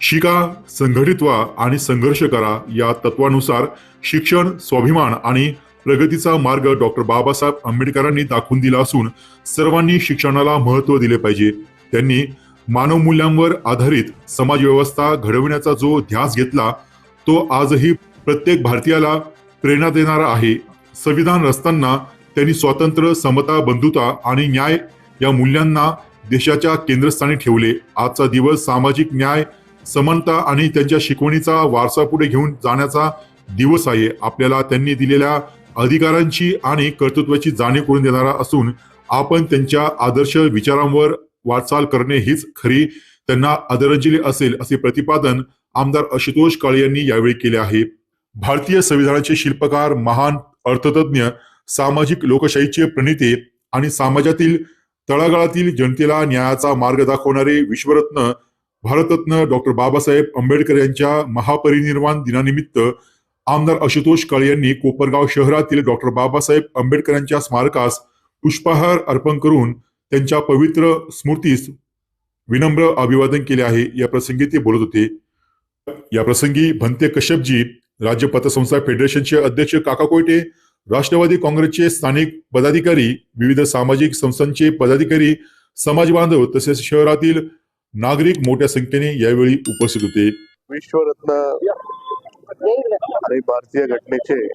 शिका संघटित व्हा आणि संघर्ष करा या तत्वानुसार शिक्षण स्वाभिमान आणि प्रगतीचा मार्ग डॉक्टर बाबासाहेब आंबेडकरांनी दाखवून दिला असून सर्वांनी शिक्षणाला महत्त्व दिले पाहिजे. त्यांनी मानव मूल्यांवर आधारित समाज व्यवस्था घडविण्याचा जो ध्यास घेतला तो आजही प्रत्येक भारतीयाला प्रेरणा देणारा आहे. संविधान रचताना त्यांनी स्वातंत्र्य समता बंधुता आणि न्याय या मूल्यांना देशाच्या केंद्रस्थानी ठेवले. आजचा दिवस सामाजिक न्याय समानता आणि त्यांच्या शिकवणीचा वारसा पुढे घेऊन जाण्याचा दिवस आहे. आपल्याला त्यांनी दिलेल्या अधिकारांची आणि कर्तृत्वाची जाणीव करून देणारा असून आपण त्यांच्या आदर्श विचारांवर वाटचाल करणे हीच खरी त्यांना आदरांजली असेल असे प्रतिपादन आमदार आशुतोष काळे यांनी यावेळी केले आहे. भारतीय संविधानाचे शिल्पकार महान अर्थतज्ञ सामाजिक लोकशाहीचे प्रणेते आणि समाजातील तळागाळातील जनतेला न्यायाचा मार्ग दाखवणारे विश्वरत्न भारतरत्न डॉक्टर बाबासाहेब आंबेडकर यांच्या महापरिनिर्वाण दिनानिमित्त आमदार आशुतोष काळे यांनी कोपरगाव शहरातील डॉक्टर बाबासाहेब आंबेडकर यांच्या स्मारकास पुष्पहार अर्पण करून त्यांच्या पवित्र स्मृतीस विनम्र अभिवादन केले आहे. या प्रसंगी ते बोलत होते. या प्रसंगी भंते कश्यपजी राज्य पतसंस्था फेडरेशनचे अध्यक्ष काका कोयटे राष्ट्रवादी काँग्रेसचे स्थानिक पदाधिकारी विविध सामाजिक संस्थांचे पदाधिकारी समाज बांधव तसेच शहरातील नागरिक मोठ्या संख्येने यावेळी उपस्थित होते. विश्वरत्न आणि भारतीय घटनेचे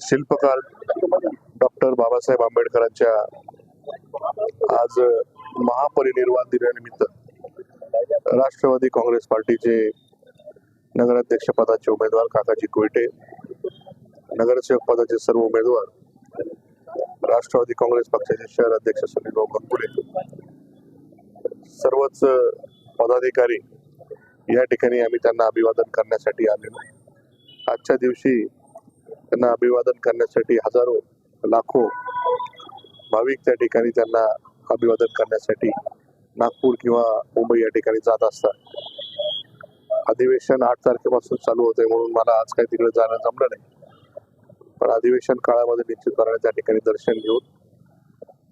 शिल्पकार डॉक्टर बाबासाहेब आंबेडकरांच्या आज महापरिनिर्वाण दिनानिमित्त राष्ट्रवादी काँग्रेस पार्टीचे नगराध्यक्ष पदाचे उमेदवार काकाजी कोयटे नगरसेवक पदाचे सर्व उमेदवार राष्ट्रवादी काँग्रेस पक्षाचे शहर अध्यक्ष सुनीलभाऊ गंगुले सर्वच पदाधिकारी या ठिकाणी आम्ही त्यांना अभिवादन करण्यासाठी आलेलो आजच्या दिवशी त्यांना अभिवादन करण्यासाठी हजारो लाखो भाविक त्या ठिकाणी त्यांना अभिवादन करण्यासाठी नागपूर किंवा मुंबई या ठिकाणी जात असतात. अधिवेशन आठ तारखेपासून चालू होते म्हणून मला आज काही तिकडे जाणं जमलं नाही. पण अधिवेशन काळामध्ये निश्चितपणे त्या ठिकाणी दर्शन घेऊन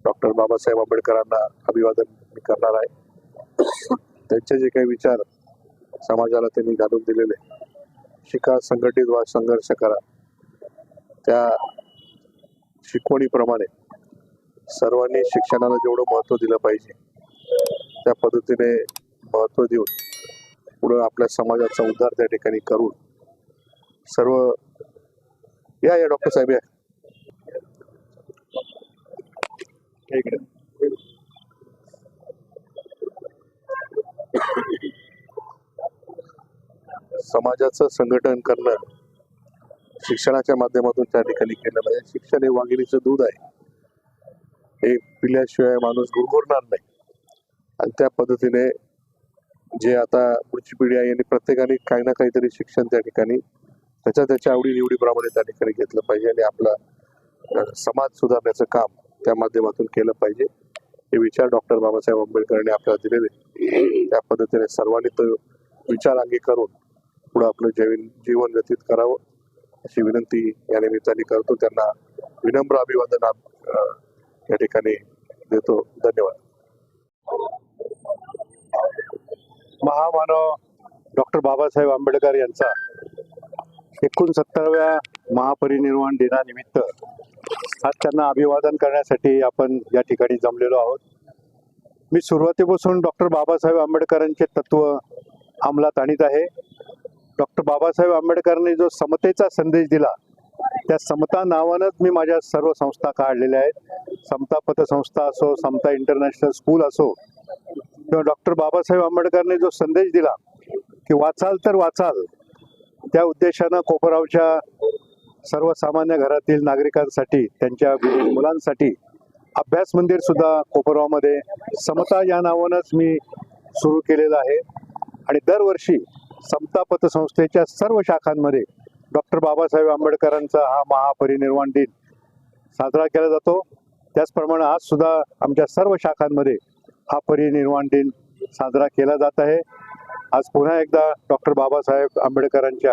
डॉक्टर बाबासाहेब आंबेडकरांना अभिवादन मी करणार आहे. त्यांचे जे काही विचार समाजाला त्यांनी घालून दिलेले शिका संघटित वा संघर्ष करा त्या शिकवणीप्रमाणे सर्वांनी शिक्षणाला जेवढं महत्त्व दिलं पाहिजे त्या पद्धतीने महत्त्व देऊन पुढं आपल्या समाजाचा उद्धार त्या ठिकाणी करून सर्व या या डॉक्टर साहेब या. इकडे. समाजाचं संघटन करणं शिक्षणाच्या माध्यमातून त्या ठिकाणी केलं पाहिजे. शिक्षण हे वाघिणीचं दूध आहे. हे पिल्याशिवाय माणूस गुरगुरणार नाही. आणि त्या पद्धतीने जे आता पुढची पिढी आहे यांनी प्रत्येकाने काही ना काहीतरी शिक्षण त्या ठिकाणी त्याच्या त्याच्या आवडीनिवडीप्रमाणे त्या ठिकाणी घेतलं पाहिजे आणि आपला समाज सुधारण्याचं काम त्या माध्यमातून केलं पाहिजे. हे विचार डॉक्टर बाबासाहेब आंबेडकरांनी आपल्याला दिलेले त्या पद्धतीने सर्वांनी तो विचार अंगी करून पुढं आपलं जीवन जीवन व्यतीत करावं. अशी विनंती या निमित्ताने करतो. त्यांना विनम्र अभिवादन या ठिकाणी देतो. धन्यवाद. महामानव डॉक्टर बाबासाहेब आंबेडकर यांचा एकोणसत्तराव्या महापरिनिर्वाण दिनानिमित्त आज त्यांना अभिवादन करण्यासाठी आपण या ठिकाणी जमलेलो आहोत. मी सुरुवातीपासून डॉक्टर बाबासाहेब आंबेडकरांचे तत्व अंमलात आणीत आहे. डॉक्टर बाबासाहेब आंबेडकरांनी जो समतेचा संदेश दिला त्या समता नावानंच मी माझ्या सर्व संस्था काढलेल्या आहेत. समता पतसंस्था असो समता इंटरनॅशनल स्कूल असो किंवा डॉक्टर बाबासाहेब आंबेडकरांनी जो संदेश दिला की वाचाल तर वाचाल त्या उद्देशानं कोपरावच्या सर्वसामान्य घरातील नागरिकांसाठी त्यांच्या मुलांसाठी अभ्यास मंदिर सुद्धा कोपरगावमध्ये समता या नावानंच मी सुरू केलेलं आहे. आणि दरवर्षी समता पतसंस्थेच्या सर्व शाखांमध्ये डॉक्टर बाबासाहेब आंबेडकरांचा हा महापरिनिर्वाण दिन साजरा केला जातो. त्याचप्रमाणे आज सुद्धा आमच्या सर्व शाखांमध्ये हा परिनिर्वाण दिन साजरा केला जात आहे. आज पुन्हा एकदा डॉक्टर बाबासाहेब आंबेडकरांच्या